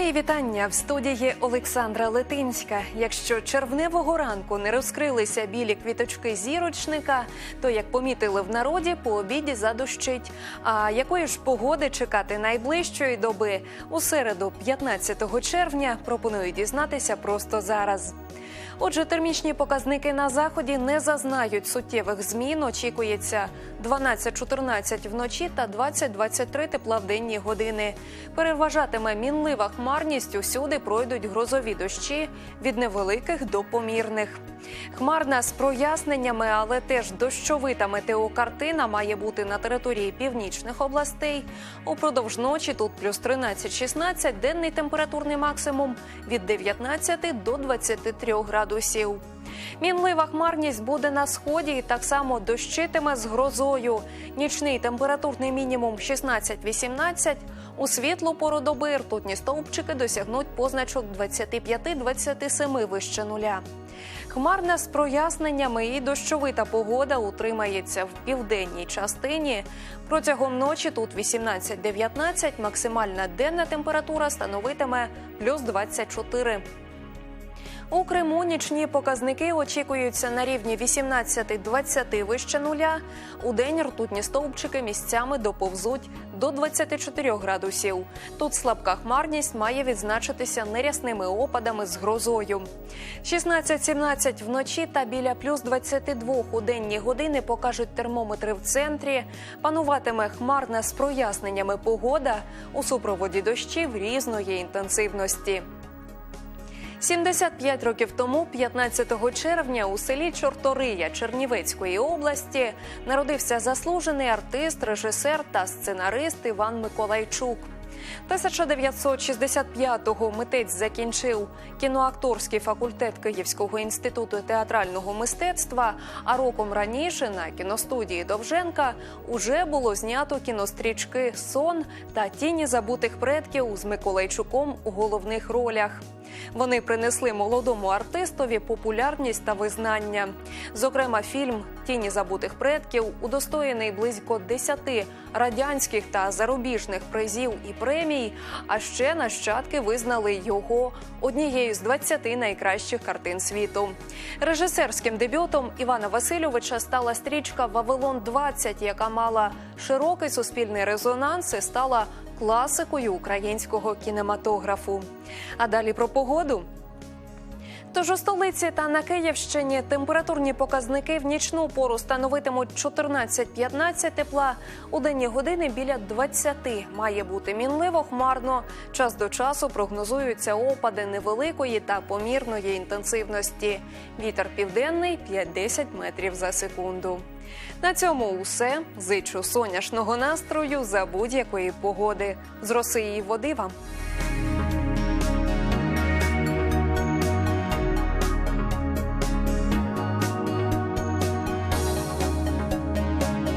Мої вітання в студії Олександра Летинська. Якщо червневого ранку не розкрилися білі квіточки зірочника, то як помітили в народі, по обіді задощить. А якої ж погоди чекати найближчої доби у середу, 15 червня, пропоную дізнатися просто зараз. Отже, термічні показники на заході не зазнають суттєвих змін. Очікується 12-14 вночі та 20-23 тепла в денні години. Переважатиме мінлива хмарність. Усюди пройдуть грозові дощі від невеликих до помірних. Хмарна з проясненнями, але теж дощовита метеокартина має бути на території північних областей. Упродовж ночі тут плюс 13-16, денний температурний максимум від 19 до 23 градусів. Мінлива хмарність буде на сході і так само дощитиме з грозою. Нічний температурний мінімум 16-18. У світлу пору доби ртутні стовпчики досягнуть позначок 25-27 вище нуля. Хмарна з проясненнями і дощовита погода утримається в південній частині. Протягом ночі тут 18-19, максимальна денна температура становитиме плюс 24. У Криму нічні показники очікуються на рівні 18-20 вище нуля. У день ртутні стовпчики місцями доповзуть до 24 градусів. Тут слабка хмарність має відзначитися нерясними опадами з грозою. 16-17 вночі та біля плюс 22 у денні години покажуть термометри в центрі. Пануватиме хмарна з проясненнями погода у супроводі дощів різної інтенсивності. 75 років тому, 15 червня, у селі Чортория Чернівецької області народився заслужений артист, режисер та сценарист Іван Миколайчук. 1965-го митець закінчив кіноакторський факультет Київського інституту театрального мистецтва. А роком раніше на кіностудії Довженка уже було знято кінострічки Сон та тіні забутих предків з Миколайчуком у головних ролях. Вони принесли молодому артистові популярність та визнання. Зокрема, фільм Тіні забутих предків удостоєний близько 10 радянських та зарубіжних призів і премій. А ще нащадки визнали його однією з 20 найкращих картин світу. Режисерським дебютом Івана Васильовича стала стрічка Вавилон 20 яка мала широкий суспільний резонанс і стала класикою українського кінематографу. А далі про погоду. Тож у столиці та на Київщині температурні показники в нічну пору становитимуть 14-15 тепла. У денні години біля 20. Має бути мінливо хмарно. Час до часу прогнозуються опади невеликої та помірної інтенсивності. Вітер південний 5-10 метрів за секунду. На цьому усе. Зичу сонячного настрою за будь-якої погоди. З роси і води вам.